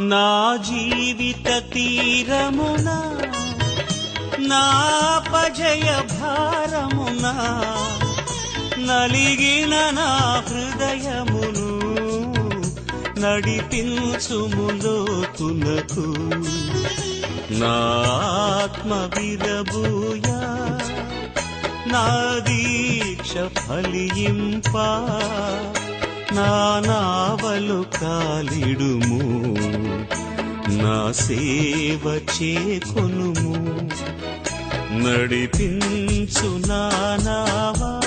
నా జీవిత తీరమున నా పజయ భారమున నలిగిన నా హృదయమును నడిపించుములోతునకు నా ఆత్మ విరబూయా నా దీక్ష ఫలింప నా నావలు కాలిడుము. నా సేవ చేకొనుము. నడిపించు నానావా